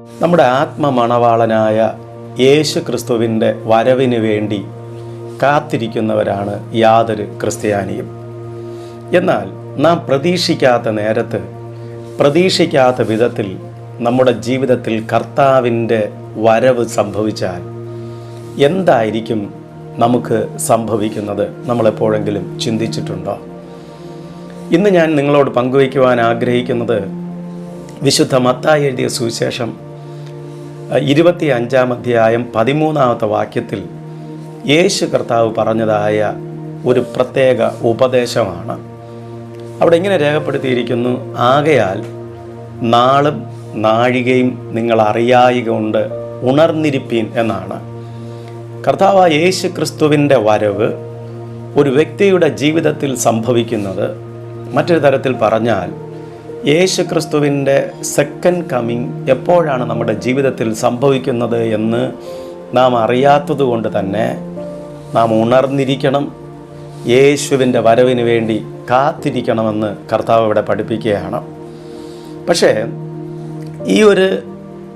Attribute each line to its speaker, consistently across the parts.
Speaker 1: നമ്മുടെ ആത്മമണവാളനായ യേശു ക്രിസ്തുവിന്റെ വരവിന് വേണ്ടി കാത്തിരിക്കുന്നവരാണ് യാതൊരു ക്രിസ്ത്യാനിയും. എന്നാൽ നാം പ്രതീക്ഷിക്കാത്ത നേരത്ത് പ്രതീക്ഷിക്കാത്ത വിധത്തിൽ നമ്മുടെ ജീവിതത്തിൽ കർത്താവിന്റെ വരവ് സംഭവിച്ചാൽ എന്തായിരിക്കും നമുക്ക് സംഭവിക്കുന്നത്? നമ്മളെപ്പോഴെങ്കിലും ചിന്തിച്ചിട്ടുണ്ടോ? ഇന്ന് ഞാൻ നിങ്ങളോട് പങ്കുവയ്ക്കുവാൻ ആഗ്രഹിക്കുന്നത് വിശുദ്ധ മത്തായി എഴുതിയ സുവിശേഷം ഇരുപത്തി അഞ്ചാം അധ്യായം പതിമൂന്നാമത്തെ വാക്യത്തിൽ യേശു കർത്താവ് പറഞ്ഞതായ ഒരു പ്രത്യേക ഉപദേശമാണ്. അവിടെ ഇങ്ങനെ രേഖപ്പെടുത്തിയിരിക്കുന്നു ആകയാൽ നാളും നാഴികയും നിങ്ങൾ അറിയായിക കൊണ്ട് ഉണർന്നിരിപ്പീൻ എന്നാണ്. കർത്താവ് യേശു ക്രിസ്തുവിന്റെ വരവ് ഒരു വ്യക്തിയുടെ ജീവിതത്തിൽ സംഭവിക്കുന്നത് മറ്റൊരു തരത്തിൽ പറഞ്ഞാൽ യേശു ക്രിസ്തുവിന്റെ സെക്കൻഡ് കമ്മിങ് എപ്പോഴാണ് നമ്മുടെ ജീവിതത്തിൽ സംഭവിക്കുന്നത് എന്ന് നാം അറിയാത്തത് കൊണ്ട് തന്നെ നാം ഉണർന്നിരിക്കണം. യേശുവിന്റെ വരവിന് വേണ്ടി കാത്തിരിക്കണമെന്ന് കർത്താവ് ഇവിടെ പഠിപ്പിക്കുകയാണ്. പക്ഷേ ഈ ഒരു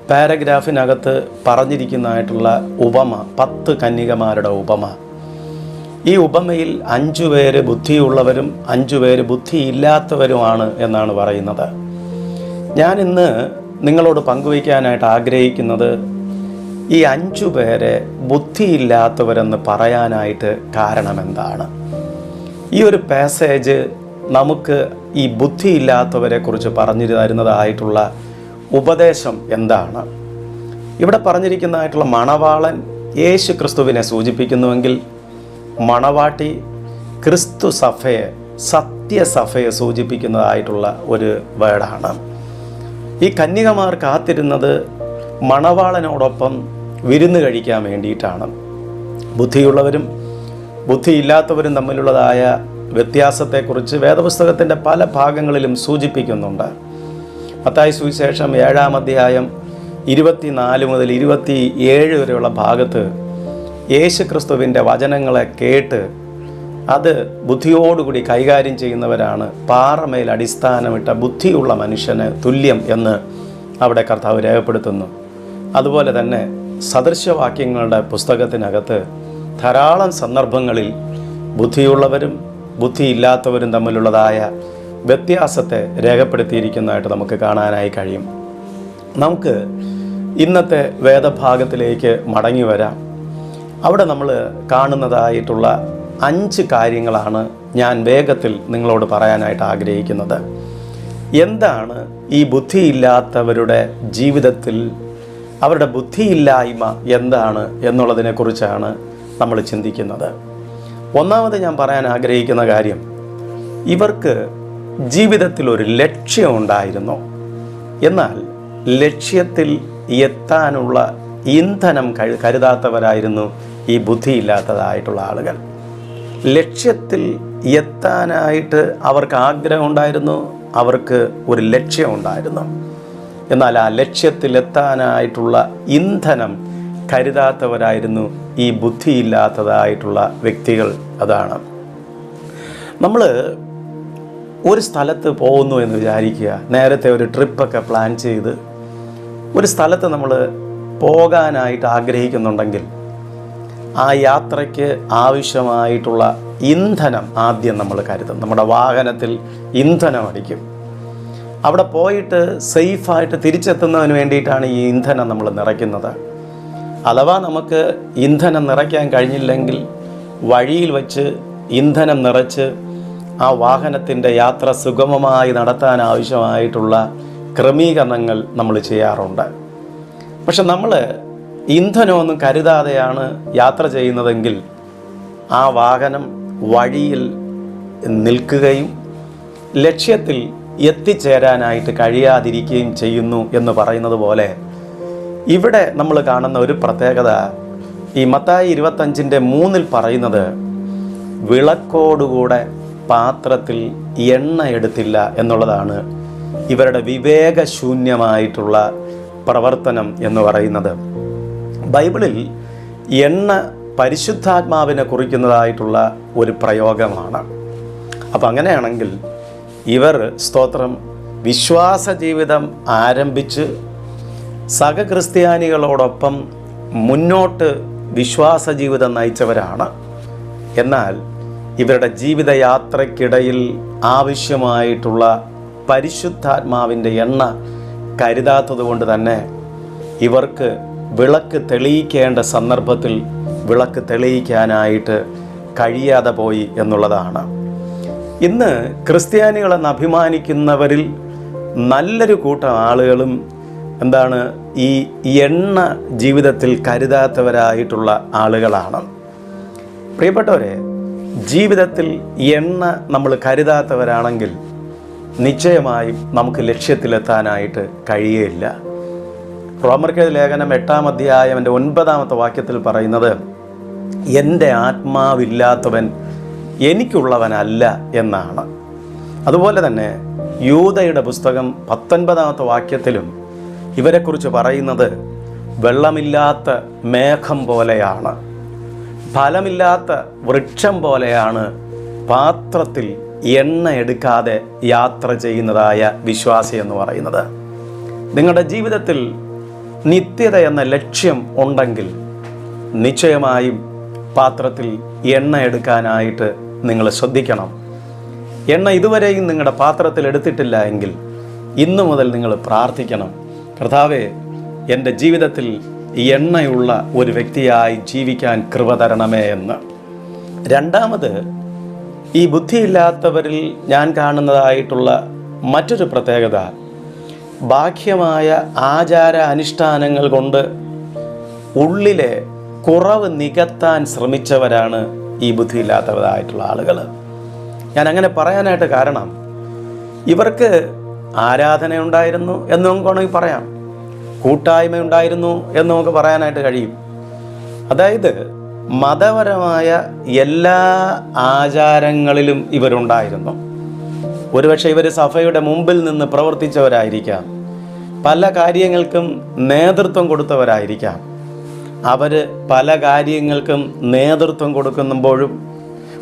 Speaker 1: പാരഗ്രാഫിനകത്ത് പറഞ്ഞിരിക്കുന്നതായിട്ടുള്ള ഉപമ പത്ത് കന്യകമാരുടെ ഉപമ ഈ ഉപമയിൽ അഞ്ചു പേര് ബുദ്ധിയുള്ളവരും അഞ്ചു പേര് ബുദ്ധിയില്ലാത്തവരുമാണ് എന്നാണ് പറയുന്നത്. ഞാൻ ഇന്ന് നിങ്ങളോട് പങ്കുവയ്ക്കാനായിട്ട് ആഗ്രഹിക്കുന്നത് ഈ അഞ്ചു പേരെ ബുദ്ധിയില്ലാത്തവരെന്ന് പറയാനായിട്ട് കാരണമെന്താണ്? ഈ ഒരു പാസേജ് നമുക്ക് ഈ ബുദ്ധിയില്ലാത്തവരെ കുറിച്ച് പറഞ്ഞു തരുന്നതായിട്ടുള്ള ഉപദേശം എന്താണ്? ഇവിടെ പറഞ്ഞിരിക്കുന്നതായിട്ടുള്ള മണവാളൻ യേശു ക്രിസ്തുവിനെ സൂചിപ്പിക്കുന്നുവെങ്കിൽ മണവാട്ടി ക്രിസ്തു സഭയെ സത്യസഭയെ സൂചിപ്പിക്കുന്നതായിട്ടുള്ള ഒരു വേർഡാണ് ഈ കന്യകമാർ കാത്തിരുന്നത് മണവാളനോടൊപ്പം വിരുന്ന് കഴിക്കാൻ വേണ്ടിയിട്ടാണ്. ബുദ്ധിയുള്ളവരും ബുദ്ധിയില്ലാത്തവരും തമ്മിലുള്ളതായ വ്യത്യാസത്തെക്കുറിച്ച് വേദപുസ്തകത്തിന്റെ പല ഭാഗങ്ങളിലും സൂചിപ്പിക്കുന്നുണ്ട്. മത്തായി സുവിശേഷം ഏഴാം അധ്യായം ഇരുപത്തിനാല് മുതൽ ഇരുപത്തി ഏഴ് വരെയുള്ള ഭാഗത്ത് യേശു ക്രിസ്തുവിന്റെ വചനങ്ങളെ കേട്ട് അത് ബുദ്ധിയോടുകൂടി കൈകാര്യം ചെയ്യുന്നവരാണ്. പാറമേൽ അടിസ്ഥാനമിട്ട ബുദ്ധിയുള്ള മനുഷ്യന് തുല്യം എന്ന് അവിടെ കർത്താവ് രേഖപ്പെടുത്തുന്നു. അതുപോലെ തന്നെ സദൃശവാക്യങ്ങളുടെ പുസ്തകത്തിനകത്ത് ധാരാളം സന്ദർഭങ്ങളിൽ ബുദ്ധിയുള്ളവരും ബുദ്ധിയില്ലാത്തവരും തമ്മിലുള്ളതായ വ്യത്യാസത്തെ രേഖപ്പെടുത്തിയിരിക്കുന്നതായിട്ട് നമുക്ക് കാണാനായി കഴിയും. നമുക്ക് ഇന്നത്തെ വേദഭാഗത്തിലേക്ക് മടങ്ങി വരാം. അവിടെ നമ്മൾ കാണുന്നതായിട്ടുള്ള അഞ്ച് കാര്യങ്ങളാണ് ഞാൻ വേഗത്തിൽ നിങ്ങളോട് പറയാനായിട്ട് ആഗ്രഹിക്കുന്നത്. എന്താണ് ഈ ബുദ്ധിയില്ലാത്തവരുടെ ജീവിതത്തിൽ അവരുടെ ബുദ്ധിയില്ലായ്മ എന്താണ് എന്നുള്ളതിനെക്കുറിച്ചാണ് നമ്മൾ ചിന്തിക്കുന്നത്. ഒന്നാമത് ഞാൻ പറയാൻ ആഗ്രഹിക്കുന്ന കാര്യം ഇവർക്ക് ജീവിതത്തിൽ ഒരു ലക്ഷ്യം ലക്ഷ്യമുണ്ടായിരുന്നു എന്നാൽ ലക്ഷ്യത്തിൽ എത്താനുള്ള ഇന്ധനം കരുതാത്തവരായിരുന്നു ഈ ബുദ്ധിയില്ലാത്തതായിട്ടുള്ള ആളുകൾ. ലക്ഷ്യത്തിൽ എത്താനായിട്ട് അവർക്ക് ആഗ്രഹമുണ്ടായിരുന്നു അവർക്ക് ഒരു ലക്ഷ്യമുണ്ടായിരുന്നു എന്നാൽ ആ ലക്ഷ്യത്തിലെത്താനായിട്ടുള്ള ഇന്ധനം കരുതാത്തവരായിരുന്നു ഈ ബുദ്ധിയില്ലാത്തതായിട്ടുള്ള വ്യക്തികൾ അതാണ്. നമ്മൾ ഒരു സ്ഥലത്ത് പോകുന്നു എന്ന് വിചാരിക്കുക നേരത്തെ ഒരു ട്രിപ്പൊക്കെ പ്ലാൻ ചെയ്ത് ഒരു സ്ഥലത്ത് നമ്മൾ പോകാനായിട്ട് ആഗ്രഹിക്കുന്നുണ്ടെങ്കിൽ ആ യാത്രയ്ക്ക് ആവശ്യമായിട്ടുള്ള ഇന്ധനം ആദ്യം നമ്മൾ കരുതും. നമ്മുടെ വാഹനത്തിൽ ഇന്ധനം അടിക്കും അവിടെ പോയിട്ട് സേഫായിട്ട് തിരിച്ചെത്തുന്നതിന് വേണ്ടിയിട്ടാണ് ഈ ഇന്ധനം നമ്മൾ നിറയ്ക്കുന്നത്. അഥവാ നമുക്ക് ഇന്ധനം നിറയ്ക്കാൻ കഴിഞ്ഞില്ലെങ്കിൽ വഴിയിൽ വച്ച് ഇന്ധനം നിറച്ച് ആ വാഹനത്തിന്റെ യാത്ര സുഗമമായി നടത്താൻ ആവശ്യമായിട്ടുള്ള ക്രമീകരണങ്ങൾ നമ്മൾ ചെയ്യാറുണ്ട്. പക്ഷെ നമ്മൾ ഇന്ധനമൊന്നും കരുതാതെയാണ് യാത്ര ചെയ്യുന്നതെങ്കിൽ ആ വാഹനം വഴിയിൽ നിൽക്കുകയും ലക്ഷ്യത്തിൽ എത്തിച്ചേരാനായിട്ട് കഴിയാതിരിക്കുകയും ചെയ്യുന്നു എന്ന് പറയുന്നത് പോലെ ഇവിടെ നമ്മൾ കാണുന്ന ഒരു പ്രത്യേകത ഈ മത്തായി ഇരുപത്തഞ്ചിന്റെ മൂന്നിൽ പറയുന്നത് വിളക്കോടുകൂടെ പാത്രത്തിൽ എണ്ണ എടുത്തില്ല എന്നുള്ളതാണ് ഇവരുടെ വിവേകശൂന്യമായിട്ടുള്ള പ്രവർത്തനം എന്ന് പറയുന്നത്. ബൈബിളിൽ എണ്ണ പരിശുദ്ധാത്മാവിനെ കുറിക്കുന്നതായിട്ടുള്ള ഒരു പ്രയോഗമാണ്. അപ്പം അങ്ങനെയാണെങ്കിൽ ഇവർ സ്തോത്രം വിശ്വാസ ജീവിതം ആരംഭിച്ച് സഹക്രിസ്ത്യാനികളോടൊപ്പം മുന്നോട്ട് വിശ്വാസ ജീവിതം നയിച്ചവരാണ്. എന്നാൽ ഇവരുടെ ജീവിതയാത്രയ്ക്കിടയിൽ ആവശ്യമായിട്ടുള്ള പരിശുദ്ധാത്മാവിന്റെ എണ്ണ കരുതാത്തത് കൊണ്ട് തന്നെ ഇവർക്ക് വിളക്ക് തെളിയിക്കേണ്ട സന്ദർഭത്തിൽ വിളക്ക് തെളിയിക്കാനായിട്ട് കഴിയാതെ പോയി എന്നുള്ളതാണ്. ഇന്ന് ക്രിസ്ത്യാനികളെന്ന് അഭിമാനിക്കുന്നവരിൽ നല്ലൊരു കൂട്ടം ആളുകളും എന്താണ് ഈ എണ്ണ ജീവിതത്തിൽ കരുതാത്തവരായിട്ടുള്ള ആളുകളാണ്. പ്രിയപ്പെട്ടവരെ ജീവിതത്തിൽ എണ്ണ നമ്മൾ കരുതാത്തവരാണെങ്കിൽ നിശ്ചയമായും നമുക്ക് ലക്ഷ്യത്തിലെത്താനായിട്ട് കഴിയുകയില്ല റോമർക്കെഴുതി ലേഖനം എട്ടാം അധ്യായം എന്റെ ഒൻപതാമത്തെ വാക്യത്തിൽ പറയുന്നത് എന്റെ ആത്മാവില്ലാത്തവൻ എനിക്കുള്ളവനല്ല എന്നാണ്. അതുപോലെ തന്നെ യൂതയുടെ പുസ്തകം പത്തൊൻപതാമത്തെ വാക്യത്തിലും ഇവരെക്കുറിച്ച് പറയുന്നത് വെള്ളമില്ലാത്ത മേഘം പോലെയാണ് ഫലമില്ലാത്ത വൃക്ഷം പോലെയാണ് പാത്രത്തിൽ എണ്ണ എടുക്കാതെ യാത്ര ചെയ്യുന്നതായ വിശ്വാസി എന്ന് പറയുന്നത്. നിങ്ങളുടെ ജീവിതത്തിൽ നിത്യത എന്ന ലക്ഷ്യം ഉണ്ടെങ്കിൽ നിശ്ചയമായും പാത്രത്തിൽ എണ്ണ എടുക്കാനായിട്ട് നിങ്ങൾ ശ്രദ്ധിക്കണം. എണ്ണ ഇതുവരെയും നിങ്ങളുടെ പാത്രത്തിൽ എടുത്തിട്ടില്ല എങ്കിൽ ഇന്നു മുതൽ നിങ്ങൾ പ്രാർത്ഥിക്കണം. കർത്താവെ എന്റെ ജീവിതത്തിൽ എണ്ണയുള്ള ഒരു വ്യക്തിയായി ജീവിക്കാൻ കൃപ തരണമേ എന്ന്. രണ്ടാമത് ഈ ബുദ്ധിയില്ലാത്തവരിൽ ഞാൻ കാണുന്നതായിട്ടുള്ള മറ്റൊരു പ്രത്യേകത ബാഹ്യമായ ആചാര അനുഷ്ഠാനങ്ങൾ കൊണ്ട് ഉള്ളിലെ കുറവ് നികത്താൻ ശ്രമിച്ചവരാണ് ഈ ബുദ്ധിയില്ലാത്തവരായിട്ടുള്ള ആളുകൾ ഞാൻ അങ്ങനെ പറയാനായിട്ട് കാരണം ഇവർക്ക് ആരാധന ഉണ്ടായിരുന്നു എന്ന് നമുക്ക് വേണമെങ്കിൽ പറയാം കൂട്ടായ്മ ഉണ്ടായിരുന്നു എന്ന് നമുക്ക് പറയാനായിട്ട് കഴിയും. അതായത് മതപരമായ എല്ലാ ആചാരങ്ങളിലും ഇവരുണ്ടായിരുന്നു. ഒരുപക്ഷെ ഇവർ സഭയുടെ മുമ്പിൽ നിന്ന് പ്രവർത്തിച്ചവരായിരിക്കാം. പല കാര്യങ്ങൾക്കും നേതൃത്വം കൊടുത്തവരായിരിക്കാം. അവർ പല കാര്യങ്ങൾക്കും നേതൃത്വം കൊടുക്കുമ്പോഴും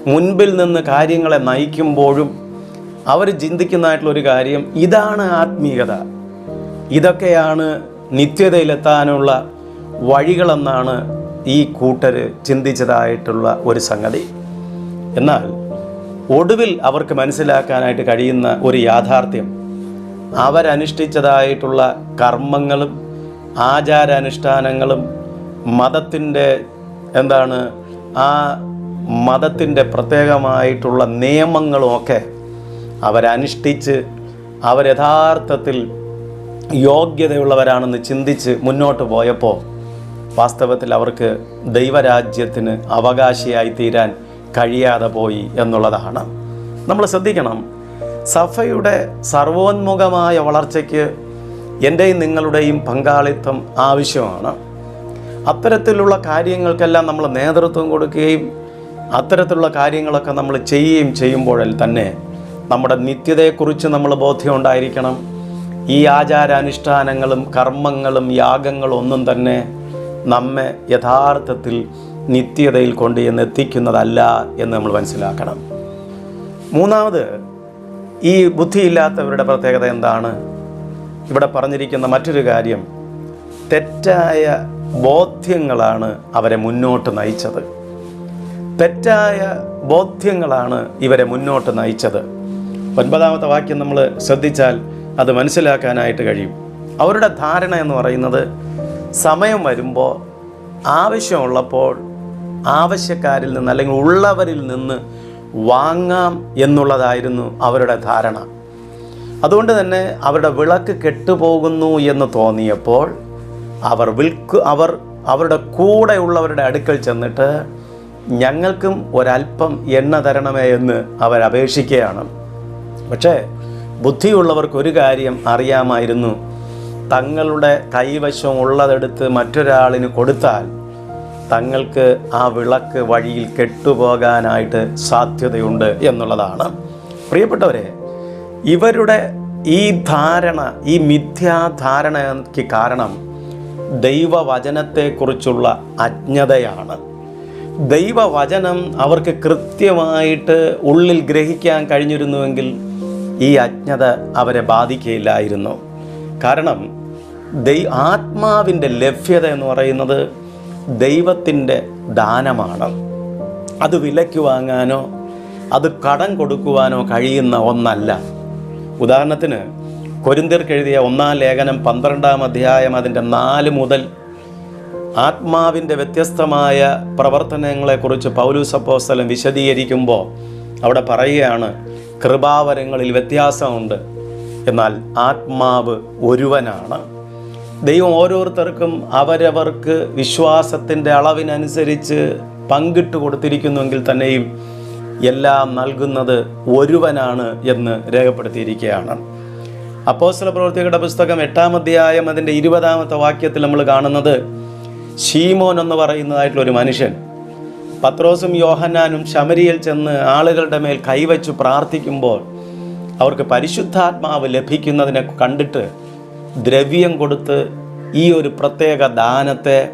Speaker 1: മുൻപിൽ നിന്ന് കാര്യങ്ങളെ നയിക്കുമ്പോഴും അവർ ചിന്തിക്കുന്നതായിട്ടുള്ളൊരു കാര്യം ഇതാണ് ആത്മീയത ഇതൊക്കെയാണ് നിത്യതയിലെത്താനുള്ള വഴികളെന്നാണ് ഈ കൂട്ടർ ചിന്തിച്ചതായിട്ടുള്ള ഒരു സംഗതി. എന്നാൽ ഒടുവിൽ അവർക്ക് മനസ്സിലാക്കാനായിട്ട് കഴിയുന്ന ഒരു യാഥാർത്ഥ്യം. അവരനുഷ്ഠിച്ചതായിട്ടുള്ള കർമ്മങ്ങളും ആചാരാനുഷ്ഠാനങ്ങളും മതത്തിന്റെ എന്താണ് ആ മതത്തിന്റെ പ്രത്യേകമായിട്ടുള്ള നിയമങ്ങളുമൊക്കെ അവരനുഷ്ഠിച്ച് അവർ യഥാർത്ഥത്തിൽ യോഗ്യതയുള്ളവരാണെന്ന് ചിന്തിച്ച് മുന്നോട്ട് പോയപ്പോൾ വാസ്തവത്തിൽ അവർക്ക് ദൈവരാജ്യത്തിന് അവകാശിയായി തീരാൻ കഴിയാതെ പോയി എന്നുള്ളതാണ്. നമ്മൾ ശ്രദ്ധിക്കണം സഫയുടെ സർവോന്മുഖമായ വളർച്ചയ്ക്ക് എന്റെയും നിങ്ങളുടെയും പങ്കാളിത്തം ആവശ്യമാണ്. അത്തരത്തിലുള്ള കാര്യങ്ങൾക്കെല്ലാം നമ്മൾ നേതൃത്വം കൊടുക്കുകയും അത്തരത്തിലുള്ള കാര്യങ്ങളൊക്കെ നമ്മൾ ചെയ്യുകയും ചെയ്യുമ്പോഴിൽ തന്നെ നമ്മുടെ നിത്യതയെക്കുറിച്ച് നമ്മൾ ബോധ്യം ഉണ്ടായിരിക്കണം ഈ ആചാരാനുഷ്ഠാനങ്ങളും കർമ്മങ്ങളും യാഗങ്ങളും ഒന്നും തന്നെ നമ്മെ യഥാർത്ഥത്തിൽ നിത്യതയിൽ കൊണ്ട് എന്ന് എത്തിക്കുന്നതല്ല എന്ന് നമ്മൾ മനസ്സിലാക്കണം. മൂന്നാമത് ഈ ബുദ്ധിയില്ലാത്തവരുടെ പ്രത്യേകത എന്താണ്? ഇവിടെ പറഞ്ഞിരിക്കുന്ന മറ്റൊരു കാര്യം തെറ്റായ ബോധ്യങ്ങളാണ് അവരെ മുന്നോട്ട് നയിച്ചത്. തെറ്റായ ബോധ്യങ്ങളാണ് ഇവരെ മുന്നോട്ട് നയിച്ചത്. ഒൻപതാമത്തെ വാക്യം നമ്മൾ ശ്രദ്ധിച്ചാൽ അത് മനസ്സിലാക്കാനായിട്ട് കഴിയും. അവരുടെ ധാരണ എന്ന് പറയുന്നത് സമയം വരുമ്പോൾ ആവശ്യമുള്ളപ്പോൾ ആവശ്യക്കാരിൽ നിന്ന് അല്ലെങ്കിൽ ഉള്ളവരിൽ നിന്ന് വാങ്ങാം എന്നുള്ളതായിരുന്നു അവരുടെ ധാരണ. അതുകൊണ്ട് തന്നെ അവരുടെ വിളക്ക് കെട്ടുപോകുന്നു എന്ന് തോന്നിയപ്പോൾ അവർ വിൽക്ക് അവർ അവരുടെ കൂടെയുള്ളവരുടെ അടുക്കൽ ചെന്നിട്ട് ഞങ്ങൾക്കും ഒരല്പം എണ്ണ തരണമേ എന്ന് അവരപേക്ഷിക്കുകയാണ് പക്ഷേ ബുദ്ധിയുള്ളവർക്ക് ഒരു കാര്യം അറിയാമായിരുന്നു. തങ്ങളുടെ കൈവശം ഉള്ളതെടുത്ത് മറ്റൊരാളിന് കൊടുത്താൽ തങ്ങൾക്ക് ആ വിളക്ക് വഴിയിൽ കെട്ടുപോകാനായിട്ട് സാധ്യതയുണ്ട് എന്നുള്ളതാണ്. പ്രിയപ്പെട്ടവരെ ഇവരുടെ ഈ ധാരണ ഈ മിഥ്യാധാരണയ്ക്ക് കാരണം ദൈവവചനത്തെക്കുറിച്ചുള്ള അജ്ഞതയാണ്. ദൈവവചനം അവർക്ക് കൃത്യമായിട്ട് ഉള്ളിൽ ഗ്രഹിക്കാൻ കഴിഞ്ഞിരുന്നുവെങ്കിൽ ഈ അജ്ഞത അവരെ ബാധിക്കുകയില്ലായിരുന്നു. കാരണം ദൈ ആത്മാവിന്റെ ലഭ്യത എന്ന് പറയുന്നത് ദൈവത്തിന്റെ ദാനമാണ്. അത് വിലയ്ക്ക് വാങ്ങാനോ അത് കടം കൊടുക്കുവാനോ കഴിയുന്ന ഒന്നല്ല. ഉദാഹരണത്തിന് കൊരിന്തിർക്ക് എഴുതിയ ഒന്നാം ലേഖനം പന്ത്രണ്ടാം അധ്യായം അതിന്റെ നാല് മുതൽ ആത്മാവിന്റെ വ്യത്യസ്തമായ പ്രവർത്തനങ്ങളെക്കുറിച്ച് പൗലൂസപ്പോസ്തലം വിശദീകരിക്കുമ്പോൾ അവിടെ പറയുകയാണ് കൃപാവരങ്ങളിൽ വ്യത്യാസമുണ്ട്. എന്നാൽ ആത്മാവ് ഒരുവനാണ്. ദൈവം ഓരോരുത്തർക്കും അവരവർക്ക് വിശ്വാസത്തിന്റെ അളവിനനുസരിച്ച് പങ്കിട്ട് കൊടുത്തിരിക്കുന്നുവെങ്കിൽ തന്നെയും എല്ലാം നൽകുന്നത് ഒരുവനാണ് എന്ന് രേഖപ്പെടുത്തിയിരിക്കുകയാണ്. അപ്പോസ്തല പ്രവർത്തികളുടെ പുസ്തകം എട്ടാം അധ്യായം അതിന്റെ ഇരുപതാമത്തെ വാക്യത്തിൽ നമ്മൾ കാണുന്നത് ഷീമോൻ എന്ന് പറയുന്നതായിട്ടുള്ള ഒരു മനുഷ്യൻ. പത്രോസും യോഹന്നാനും ശമരിയിൽ ചെന്ന് ആളുകളുടെ മേൽ കൈവച്ചു പ്രാർത്ഥിക്കുമ്പോൾ അവർക്ക് പരിശുദ്ധാത്മാവ് ലഭിക്കുന്നതിനെ കണ്ടിട്ട് ദ്രവ്യം കൊടുത്ത് ഈ ഒരു പ്രത്യേക ദാനത്തെ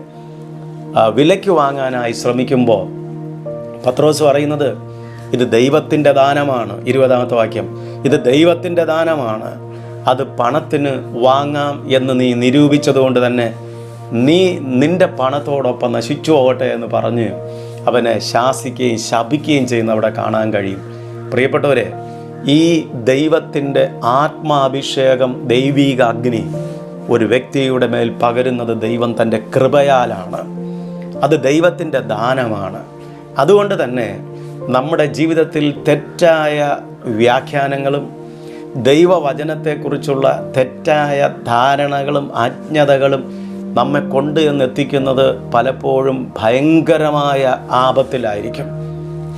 Speaker 1: വിലയ്ക്ക് വാങ്ങാനായി ശ്രമിക്കുമ്പോൾ പത്രോസ് പറയുന്നത് ഇത് ദൈവത്തിന്റെ ദാനമാണ്. ഇരുപതാമത്തെ വാക്യം. ഇത് ദൈവത്തിന്റെ ദാനമാണ്. അത് പണത്തിന് വാങ്ങാം എന്ന് നീ നിരൂപിച്ചതുകൊണ്ട് തന്നെ നീ നിന്റെ പണത്തോടൊപ്പം നശിച്ചു പോകട്ടെ എന്ന് പറഞ്ഞ് അവനെ ശാസിക്കുകയും ശപിക്കുകയും ചെയ്യുന്ന അവിടെ കാണാൻ കഴിയും. പ്രിയപ്പെട്ടവരെ ഈ ദൈവത്തിന്റെ ആത്മാഭിഷേകം ദൈവീക അഗ്നി ഒരു വ്യക്തിയുടെ മേൽ പകരുന്നത് ദൈവം തന്റെ കൃപയാലാണ്. അത് ദൈവത്തിന്റെ ദാനമാണ്. അതുകൊണ്ട് തന്നെ നമ്മുടെ ജീവിതത്തിൽ തെറ്റായ വ്യാഖ്യാനങ്ങളും ദൈവവചനത്തെക്കുറിച്ചുള്ള തെറ്റായ ധാരണകളും അജ്ഞതകളും നമ്മെ കൊണ്ട് എന്നെത്തിക്കുന്നത് പലപ്പോഴും ഭയങ്കരമായ ആപത്തിലായിരിക്കും.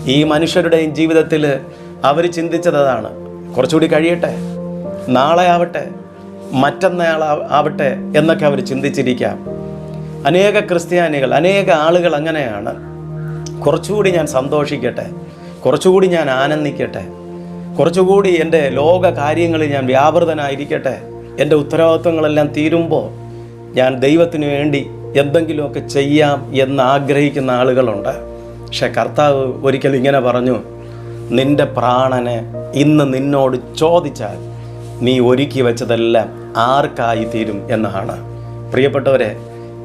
Speaker 1: ഈ മനുഷ്യരുടെയും ജീവിതത്തിൽ അവർ ചിന്തിച്ചത് അതാണ്. കുറച്ചുകൂടി കഴിയട്ടെ. നാളെ ആവട്ടെ. മറ്റന്നാൾ ആ- ആവട്ടെ എന്നൊക്കെ അവർ ചിന്തിച്ചിരിക്കാം. അനേക ക്രിസ്ത്യാനികൾ അനേക ആളുകൾ അങ്ങനെയാണ്. കുറച്ചുകൂടി ഞാൻ സന്തോഷിക്കട്ടെ. കുറച്ചുകൂടി ഞാൻ ആനന്ദിക്കട്ടെ. കുറച്ചുകൂടി എന്റെ ലോക കാര്യങ്ങളിൽ ഞാൻ വ്യാപൃതനായിരിക്കട്ടെ. എന്റെ ഉത്തരവാദിത്വങ്ങളെല്ലാം തീരുമ്പോൾ ഞാൻ ദൈവത്തിന് വേണ്ടി എന്തെങ്കിലുമൊക്കെ ചെയ്യാം എന്ന് ആഗ്രഹിക്കുന്ന ആളുകളുണ്ട്. പക്ഷെ കർത്താവ് ഒരിക്കൽ ഇങ്ങനെ പറഞ്ഞു. നിന്റെ പ്രാണന് ഇന്ന് നിന്നോട് ചോദിച്ചാൽ നീ ഒരുക്കി വെച്ചതെല്ലാം ആർക്കായി തീരും എന്നാണ്. പ്രിയപ്പെട്ടവരെ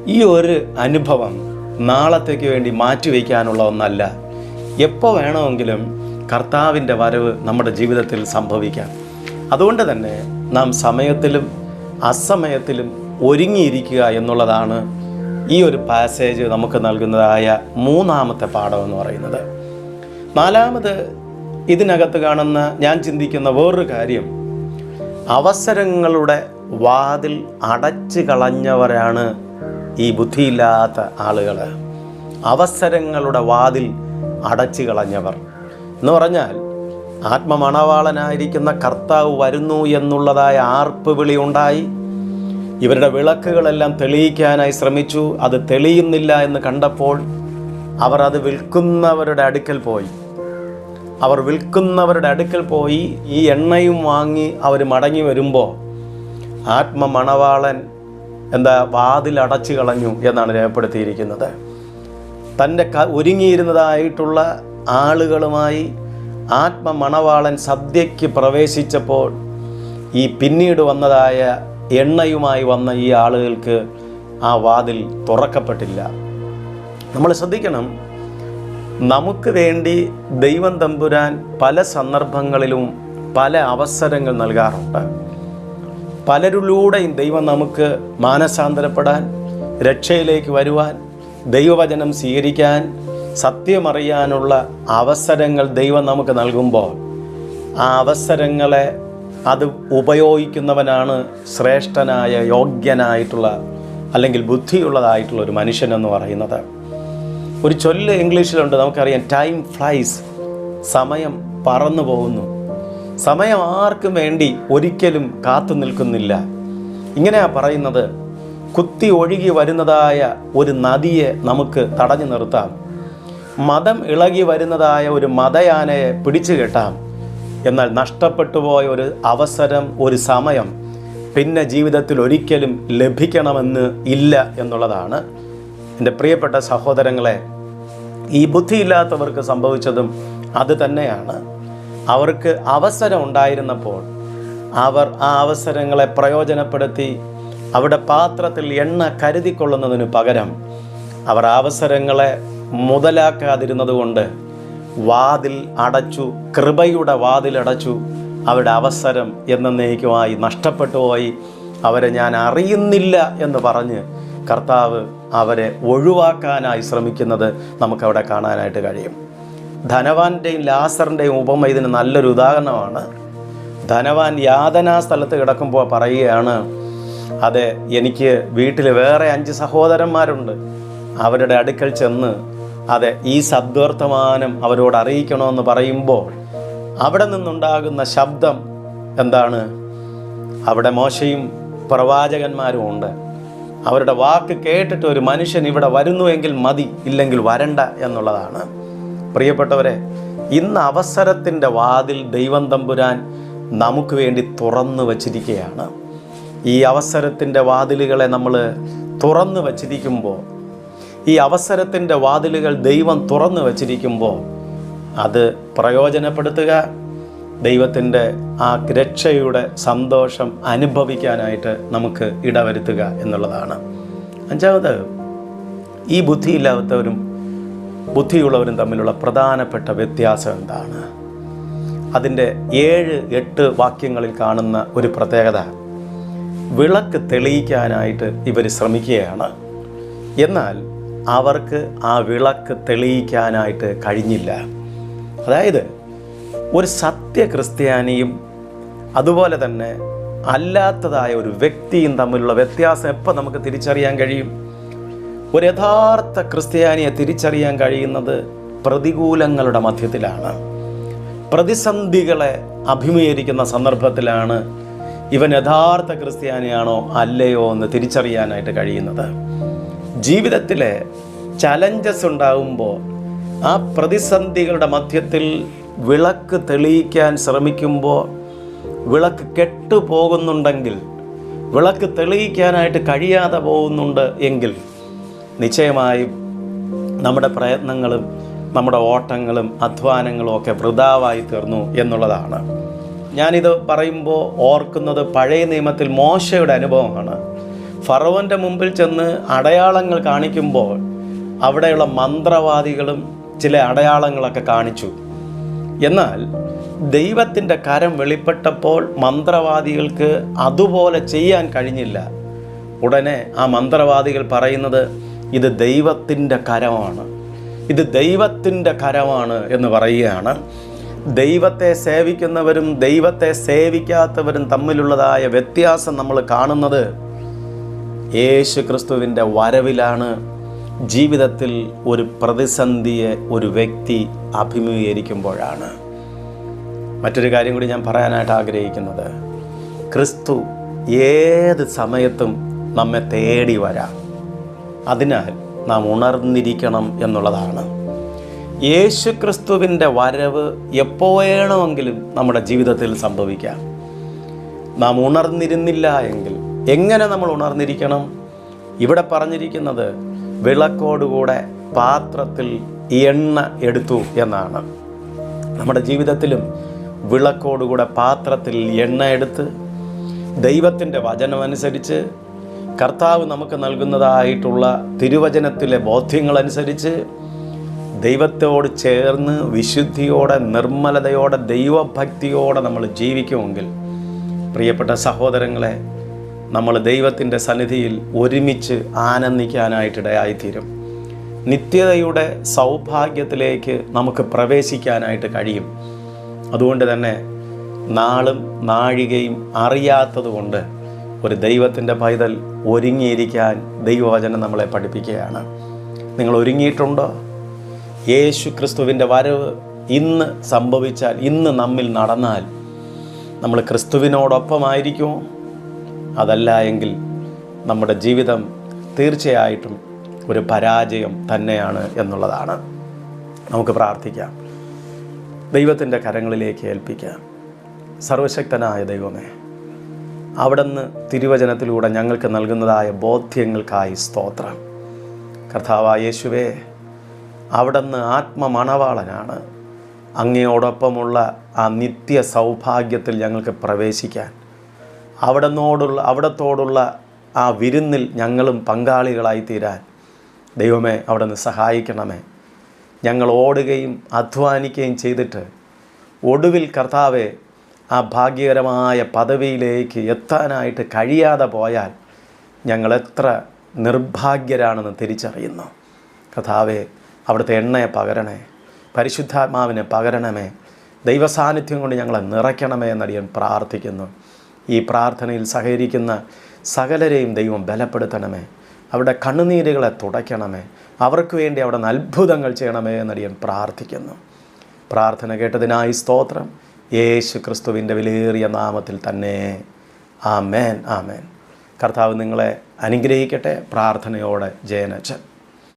Speaker 1: ഈ ഒരു അനുഭവം നാളത്തേക്ക് വേണ്ടി മാറ്റിവെക്കാനുള്ള ഒന്നല്ല. എപ്പോൾ വേണമെങ്കിലും കർത്താവിന്റെ വരവ് നമ്മുടെ ജീവിതത്തിൽ സംഭവിക്കാം. അതുകൊണ്ട് തന്നെ നാം സമയത്തിലും അസമയത്തിലും ഒരുങ്ങിയിരിക്കുക എന്നുള്ളതാണ് ഈ ഒരു പാസേജ് നമുക്ക് നൽകുന്നതായ മൂന്നാമത്തെ പാഠം എന്ന് പറയുന്നത്. നാലാമത് ഇതിനകത്ത് കാണുന്ന ഞാൻ ചിന്തിക്കുന്ന വേറൊരു കാര്യം. അവസരങ്ങളുടെ വാതിൽ അടച്ചു കളഞ്ഞവരാണ് ഈ ബുദ്ധിയില്ലാത്ത ആളുകൾ അവസരങ്ങളുടെ വാതിൽ അടച്ചു കളഞ്ഞവർ. എന്ന് പറഞ്ഞാൽ ആത്മമണവാളനായിരിക്കുന്ന കർത്താവ് വരുന്നു എന്നുള്ളതായ ആർപ്പ് വിളി ഉണ്ടായി. ഇവരുടെ വിളക്കുകളെല്ലാം തെളിയിക്കാനായി ശ്രമിച്ചു. അത് തെളിയുന്നില്ല എന്ന് കണ്ടപ്പോൾ അവർ അത് വിൽക്കുന്നവരുടെ അടുക്കൽ പോയി. അവർ വിൽക്കുന്നവരുടെ അടുക്കൽ പോയി ഈ എണ്ണയും വാങ്ങി അവർ മടങ്ങി വരുമ്പോൾ ആത്മമണവാളൻ എന്താ വാതിൽ അടച്ചു കളഞ്ഞു എന്നാണ് രേഖപ്പെടുത്തിയിരിക്കുന്നത്. തന്റെ ക ഒരുങ്ങിയിരുന്നതായിട്ടുള്ള ആളുകളുമായി ആത്മമണവാളൻ സദ്യയ്ക്ക് പ്രവേശിച്ചപ്പോൾ ഈ പിന്നീട് വന്നതായ എണ്ണയുമായി വന്ന ഈ ആളുകൾക്ക് ആ വാതിൽ തുറക്കപ്പെട്ടില്ല. നമ്മൾ ശ്രദ്ധിക്കണം നമുക്ക് വേണ്ടി ദൈവം തമ്പുരാൻ പല സന്ദർഭങ്ങളിലും പല അവസരങ്ങൾ നൽകാറുണ്ട്. പലരിലൂടെയും ദൈവം നമുക്ക് മാനസാന്തരപ്പെടാൻ രക്ഷയിലേക്ക് വരുവാൻ ദൈവവചനം സ്വീകരിക്കാൻ സത്യമറിയാനുള്ള അവസരങ്ങൾ ദൈവം നമുക്ക് നൽകുമ്പോൾ ആ അവസരങ്ങളെ അത് ഉപയോഗിക്കുന്നവനാണ് ശ്രേഷ്ഠനായ യോഗ്യനായിട്ടുള്ള അല്ലെങ്കിൽ ബുദ്ധിയുള്ളതായിട്ടുള്ള ഒരു മനുഷ്യനെന്ന് പറയുന്നത്. ഒരു ചൊല്ല് ഇംഗ്ലീഷിലുണ്ട് നമുക്കറിയാം ടൈം ഫ്ലൈസ് സമയം പറന്നു പോകുന്നു. സമയം ആർക്കും വേണ്ടി ഒരിക്കലും കാത്തു നിൽക്കുന്നില്ല. ഇങ്ങനെയാ പറയുന്നത് കുത്തി ഒഴുകി വരുന്നതായ ഒരു നദിയെ നമുക്ക് തടഞ്ഞു നിർത്താം. മതം ഇളകി വരുന്നതായ ഒരു മതയാനയെ പിടിച്ചു കെട്ടാം. എന്നാൽ നഷ്ടപ്പെട്ടു പോയ ഒരു അവസരം ഒരു സമയം പിന്നെ ജീവിതത്തിൽ ഒരിക്കലും ലഭിക്കണമെന്ന് ഇല്ല എന്നുള്ളതാണ് എന്റെ പ്രിയപ്പെട്ട സഹോദരങ്ങളെ ഈ ബുദ്ധിയില്ലാത്തവർക്ക് സംഭവിച്ചതും അത് തന്നെയാണ്. അവർക്ക് അവസരം ഉണ്ടായിരുന്നപ്പോൾ അവർ ആ അവസരങ്ങളെ പ്രയോജനപ്പെടുത്തി അവിടെ പാത്രത്തിൽ എണ്ണ കരുതിക്കൊള്ളുന്നതിന് പകരം അവർ അവസരങ്ങളെ മുതലാക്കാതിരുന്നതുകൊണ്ട് വാതിൽ അടച്ചു കൃപയുടെ വാതിൽ അടച്ചു അവരുടെ അവസരം എന്നേക്കുമായി നഷ്ടപ്പെട്ടു പോയി. അവരെ ഞാൻ അറിയുന്നില്ല എന്ന് പറഞ്ഞ് കർത്താവ് അവരെ ഒഴിവാക്കാനായി ശ്രമിക്കുന്നത് നമുക്കവിടെ കാണാനായിട്ട് കഴിയും. ധനവാന്റെയും ലാസറിന്റെയും ഉപമ ഇതിന് നല്ലൊരു ഉദാഹരണമാണ്. ധനവാൻ യാതനാ സ്ഥലത്ത് കിടക്കുമ്പോൾ പറയുകയാണ് അതെ എനിക്ക് വീട്ടിൽ വേറെ അഞ്ച് സഹോദരന്മാരുണ്ട്. അവരുടെ അടുക്കൽ ചെന്ന് അതെ ഈ സദ്വർത്തമാനം അവരോട് അറിയിക്കണമെന്ന് പറയുമ്പോൾ അവിടെ നിന്നുണ്ടാകുന്ന ശബ്ദം എന്താണ്? അവിടെ മോശയും പ്രവാചകന്മാരും ഉണ്ട്. അവരുടെ വാക്ക് കേട്ടിട്ട് ഒരു മനുഷ്യൻ ഇവിടെ വരുന്നുവെങ്കിൽ മതി ഇല്ലെങ്കിൽ വരണ്ട എന്നുള്ളതാണ്. പ്രിയപ്പെട്ടവരെ ഇന്ന് അവസരത്തിന്റെ വാതിൽ ദൈവം തമ്പുരാൻ നമുക്ക് വേണ്ടി തുറന്നു വച്ചിരിക്കുകയാണ്. ഈ അവസരത്തിന്റെ വാതിലുകളെ നമ്മൾ തുറന്നു വച്ചിരിക്കുമ്പോൾ ഈ അവസരത്തിന്റെ വാതിലുകൾ ദൈവം തുറന്നു വച്ചിരിക്കുമ്പോൾ അത് പ്രയോജനപ്പെടുത്തുക ദൈവത്തിന്റെ ആ രക്ഷയുടെ സന്തോഷം അനുഭവിക്കാനായിട്ട് നമുക്ക് ഇടവരുത്തുക എന്നുള്ളതാണ്. അഞ്ചാമത് ഈ ബുദ്ധിയില്ലാത്തവരും ബുദ്ധിയുള്ളവരും തമ്മിലുള്ള പ്രധാനപ്പെട്ട വ്യത്യാസം എന്താണ്? അതിന്റെ ഏഴ് എട്ട് വാക്യങ്ങളിൽ കാണുന്ന ഒരു പ്രത്യേകത വിളക്ക് തെളിയിക്കാനായിട്ട് ഇവർ ശ്രമിക്കുകയാണ്. എന്നാൽ അവർക്ക് ആ വിളക്ക് തെളിയിക്കാനായിട്ട് കഴിഞ്ഞില്ല. അതായത് ഒരു സത്യ ക്രിസ്ത്യാനിയും അതുപോലെ തന്നെ അല്ലാത്തതായ ഒരു വ്യക്തിയും തമ്മിലുള്ള വ്യത്യാസം എപ്പോൾ നമുക്ക് തിരിച്ചറിയാൻ കഴിയും? ഒരു യഥാർത്ഥ ക്രിസ്ത്യാനിയെ തിരിച്ചറിയാൻ കഴിയുന്നത് പ്രതികൂലങ്ങളുടെ മധ്യത്തിലാണ്. പ്രതിസന്ധികളെ അഭിമുഖീകരിക്കുന്ന സന്ദർഭത്തിലാണ് ഇവൻ യഥാർത്ഥ ക്രിസ്ത്യാനിയാണോ അല്ലയോ എന്ന് തിരിച്ചറിയാനായിട്ട് കഴിയുന്നത്. ജീവിതത്തിലെ ചലഞ്ചസ് ഉണ്ടാകുമ്പോൾ ആ പ്രതിസന്ധികളുടെ മധ്യത്തിൽ വിളക്ക് തെളിയിക്കാൻ ശ്രമിക്കുമ്പോൾ വിളക്ക് കെട്ടുപോകുന്നുണ്ടെങ്കിൽ വിളക്ക് തെളിയിക്കാനായിട്ട് കഴിയാതെ പോകുന്നുണ്ട് എങ്കിൽ നിശ്ചയമായും നമ്മുടെ പ്രയത്നങ്ങളും നമ്മുടെ ഓട്ടങ്ങളും അധ്വാനങ്ങളും ഒക്കെ വൃതാവായി തീർന്നു എന്നുള്ളതാണ്. ഞാനിത് പറയുമ്പോൾ ഓർക്കുന്നത് പഴയ നിയമത്തിൽ മോശയുടെ അനുഭവമാണ്. ഫറവന്റെ മുമ്പിൽ ചെന്ന് അടയാളങ്ങൾ കാണിക്കുമ്പോൾ അവിടെയുള്ള മന്ത്രവാദികളും ചില അടയാളങ്ങളൊക്കെ കാണിച്ചു. എന്നാൽ ദൈവത്തിന്റെ കരം വെളിപ്പെട്ടപ്പോൾ മന്ത്രവാദികൾക്ക് അതുപോലെ ചെയ്യാൻ കഴിഞ്ഞില്ല. ഉടനെ ആ മന്ത്രവാദികൾ പറയുന്നത് ഇത് ദൈവത്തിന്റെ കരമാണ്. ഇത് ദൈവത്തിന്റെ കരമാണ് എന്ന് പറയുകയാണ്. ദൈവത്തെ സേവിക്കുന്നവരും ദൈവത്തെ സേവിക്കാത്തവരും തമ്മിലുള്ളതായ വ്യത്യാസം നമ്മൾ കാണുന്നത് യേശു ക്രിസ്തുവിന്റെ വരവിലാണ്. ജീവിതത്തിൽ ഒരു പ്രതിസന്ധിയെ ഒരു വ്യക്തി അഭിമുഖീകരിക്കുമ്പോഴാണ്. മറ്റൊരു കാര്യം കൂടി ഞാൻ പറയാനായിട്ട് ആഗ്രഹിക്കുന്നത്. ക്രിസ്തു ഏത് സമയത്തും നമ്മെ തേടി വരാം. അതിനാൽ നാം ഉണർന്നിരിക്കണം എന്നുള്ളതാണ്. യേശു ക്രിസ്തുവിന്റെ വരവ് എപ്പോ വേണമെങ്കിലും നമ്മുടെ ജീവിതത്തിൽ സംഭവിക്കാം. നാം ഉണർന്നിരുന്നില്ല എങ്കിൽ എങ്ങനെ നമ്മൾ ഉണർന്നിരിക്കണം? ഇവിടെ പറഞ്ഞിരിക്കുന്നത് വിളക്കോടുകൂടെ പാത്രത്തിൽ എണ്ണ എടുത്തു എന്നാണ്. നമ്മുടെ ജീവിതത്തിലും വിളക്കോടുകൂടെ പാത്രത്തിൽ എണ്ണ എടുത്ത് ദൈവത്തിന്റെ വചനമനുസരിച്ച് കർത്താവ് നമുക്ക് നൽകുന്നതായിട്ടുള്ള തിരുവചനത്തിലെ ബോധ്യങ്ങളനുസരിച്ച് ദൈവത്തോട് ചേർന്ന് വിശുദ്ധിയോടെ നിർമ്മലതയോടെ ദൈവഭക്തിയോടെ നമ്മൾ ജീവിക്കുമെങ്കിൽ പ്രിയപ്പെട്ട സഹോദരങ്ങളെ നമ്മൾ ദൈവത്തിന്റെ സന്നിധിയിൽ ഒരുമിച്ച് ആനന്ദിക്കാനായിട്ടിടയായിത്തീരും. നിത്യതയുടെ സൗഭാഗ്യത്തിലേക്ക് നമുക്ക് പ്രവേശിക്കാനായിട്ട് കഴിയും. അതുകൊണ്ട് തന്നെ നാളും നാഴികയും അറിയാത്തതുകൊണ്ട് ഒരു ദൈവത്തിന്റെ പൈതൽ ഒരുങ്ങിയിരിക്കാൻ ദൈവവചനം നമ്മളെ പഠിപ്പിക്കുകയാണ്. നിങ്ങൾ ഒരുങ്ങിയിട്ടുണ്ടോ? യേശു ക്രിസ്തുവിന്റെ വരവ് ഇന്ന് സംഭവിച്ചാൽ ഇന്ന് നമ്മിൽ നടന്നാൽ നമ്മൾ ക്രിസ്തുവിനോടൊപ്പമായിരിക്കുമോ? അതല്ല എങ്കിൽ നമ്മുടെ ജീവിതം തീർച്ചയായിട്ടും ഒരു പരാജയം തന്നെയാണ് എന്നുള്ളതാണ്. നമുക്ക് പ്രാർത്ഥിക്കാം. ദൈവത്തിന്റെ കരങ്ങളിലേക്ക് ഏൽപ്പിക്കാം. സർവശക്തനായ ദൈവമേ അവിടുന്ന് തിരുവചനത്തിലൂടെ ഞങ്ങൾക്ക് നൽകുന്നതായ ബോധ്യങ്ങൾക്കായി സ്തോത്രം. കർത്താവായ യേശുവേ അവിടുന്ന് ആത്മമണവാളനാണ്. അങ്ങയോടൊപ്പമുള്ള ആ നിത്യ സൗഭാഗ്യത്തിൽ ഞങ്ങൾക്ക് പ്രവേശിക്കാൻ അവിടുന്നോടുള്ള അവിടത്തോടുള്ള ആ വിരുന്നിൽ ഞങ്ങളും പങ്കാളികളായി തീരാൻ ദൈവമേ അവിടെ നിന്ന് സഹായിക്കണമേ. ഞങ്ങൾ ഓടുകയും അധ്വാനിക്കുകയും ചെയ്തിട്ട് ഒടുവിൽ കർത്താവെ ആ ഭാഗ്യകരമായ പദവിയിലേക്ക് എത്താനായിട്ട് കഴിയാതെ പോയാൽ ഞങ്ങൾ എത്ര നിർഭാഗ്യരാണെന്ന് തിരിച്ചറിയുന്നു. കഥാവെ അവിടുത്തെ എണ്ണയെ പകരണേ പരിശുദ്ധാത്മാവിനെ പകരണമേ ദൈവസാന്നിധ്യം കൊണ്ട് ഞങ്ങളെ നിറയ്ക്കണമേ എന്നടിയൻ പ്രാർത്ഥിക്കുന്നു. ഈ പ്രാർത്ഥനയിൽ സഹകരിക്കുന്ന സകലരെയും ദൈവം ബലപ്പെടുത്തണമേ. അവരുടെ കണ്ണുനീരുകളെ തുടയ്ക്കണമേ. അവർക്ക് വേണ്ടി അവിടെ നിന്ന് അത്ഭുതങ്ങൾ ചെയ്യണമേ എന്നടിയൻ പ്രാർത്ഥിക്കുന്നു. പ്രാർത്ഥന കേട്ടതിനായി സ്തോത്രം. യേശു ക്രിസ്തുവിന്റെ വിലയേറിയ നാമത്തിൽ തന്നെ. ആമേൻ ആമേൻ. കർത്താവ് നിങ്ങളെ അനുഗ്രഹിക്കട്ടെ. പ്രാർത്ഥനയോടെ ജയനച്ചൻ.